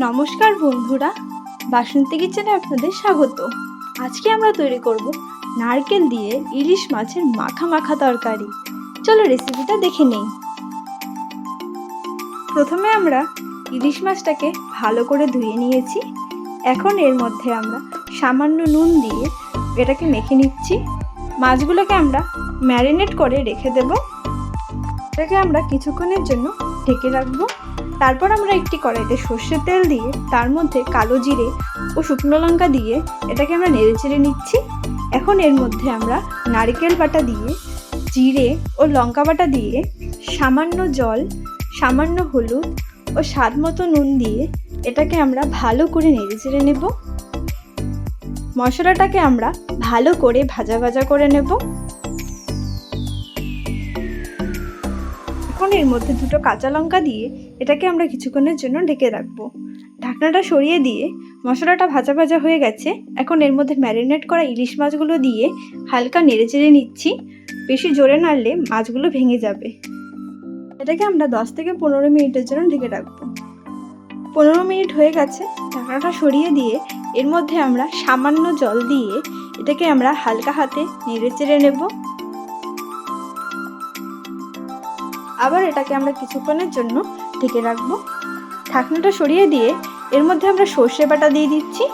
নমস্কার বন্ধুরা, বাসন্তী কিচেনে আপনাদের স্বাগত। আজকে আমরা তৈরি করব নারকেল দিয়ে ইলিশ মাছের মাখা মাখা তরকারি। চলো রেসিপিটা দেখে নেই। প্রথমে আমরা ইলিশ মাছটাকে ভালো করে ধুয়ে নিয়েছি। এখন এর মধ্যে আমরা সামান্য নুন দিয়ে এটাকে মেখে নিচ্ছি। মাছগুলোকে আমরা ম্যারিনেট করে রেখে দেব। এটাকে আমরা কিছুক্ষণের জন্য ঢেকে রাখব। তারপর আমরা একটি কড়াইতে সর্ষের তেল দিয়ে, তার মধ্যে কালো জিরে ও শুকনো লঙ্কা দিয়ে এটাকে আমরা নেড়ে চেড়ে নিচ্ছি। এখন এর মধ্যে আমরা নারকেল বাটা দিয়ে, জিরে ও লঙ্কা বাটা দিয়ে সামান্য জল, সামান্য হলুদ ও স্বাদ মতো নুন দিয়ে এটাকে আমরা ভালো করে নেড়ে চেড়ে নেব। মশলাটাকে আমরা ভালো করে ভাজা ভাজা করে নেব। এখন এর মধ্যে দুটো কাঁচা লঙ্কা দিয়ে এটাকে আমরা কিছুক্ষণের জন্য ঢেকে রাখব। ঢাকনাটা সরিয়ে দিয়ে মশলাটা ভাজা ভাজা হয়ে গেছে, এখন এর মধ্যে ম্যারিনেট করা ইলিশ মাছগুলো দিয়ে হালকা নেড়ে চেড়ে নিচ্ছি। বেশি জোরে নাড়লে মাছগুলো ভেঙে যাবে। এটাকে আমরা দশ থেকে পনেরো মিনিটের জন্য ঢেকে রাখব। পনেরো মিনিট হয়ে গেছে, ঢাকনাটা সরিয়ে দিয়ে এর মধ্যে আমরা সামান্য জল দিয়ে এটাকে আমরা হালকা হাতে নেড়ে চেড়ে নেব। আবার এটাকে আমরা কিছুক্ষণের জন্য ঢেকে রাখব। ঢাকনাটা সরিয়ে দিয়ে এর মধ্যে আমরা সর্ষে বাটা দিয়ে দিচ্ছি,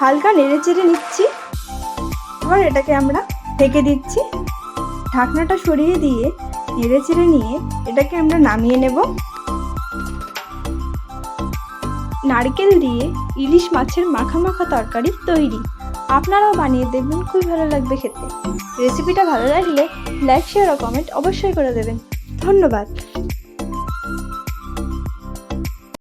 হালকা নেড়ে চেড়ে নিচ্ছি। আবার এটাকে আমরা ঢেকে দিচ্ছি। ঢাকনাটা সরিয়ে দিয়ে নেড়ে চেড়ে নিয়ে এটাকে আমরা নামিয়ে নেব। নারকেল দিয়ে ইলিশ মাছের মাখা মাখা তরকারি তৈরি। আপনারাও বানিয়ে দেখবেন খুব ভালো লাগবে খেতে। রেসিপিটা ভালো লাগলে লাইক, শেয়ার ও কমেন্ট অবশ্যই করে দেবেন। ধন্যবাদ।